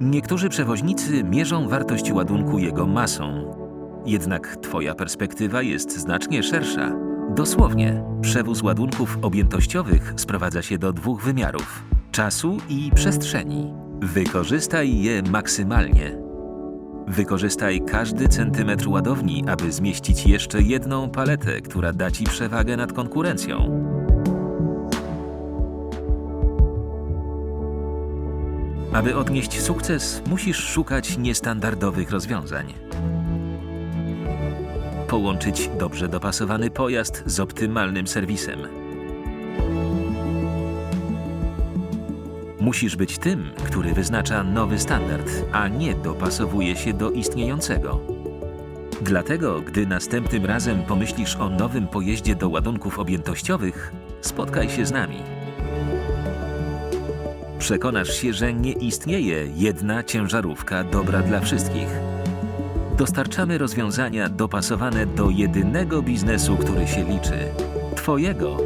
Niektórzy przewoźnicy mierzą wartość ładunku jego masą. Jednak Twoja perspektywa jest znacznie szersza. Dosłownie, przewóz ładunków objętościowych sprowadza się do dwóch wymiarów czasu i przestrzeni. Wykorzystaj je maksymalnie. Wykorzystaj każdy centymetr ładowni, aby zmieścić jeszcze jedną paletę, która da Ci przewagę nad konkurencją. Aby odnieść sukces, musisz szukać niestandardowych rozwiązań. Połączyć dobrze dopasowany pojazd z optymalnym serwisem. Musisz być tym, który wyznacza nowy standard, a nie dopasowuje się do istniejącego. Dlatego, gdy następnym razem pomyślisz o nowym pojeździe do ładunków objętościowych, spotkaj się z nami. Przekonasz się, że nie istnieje jedna ciężarówka dobra dla wszystkich. Dostarczamy rozwiązania dopasowane do jedynego biznesu, który się liczy Twojego.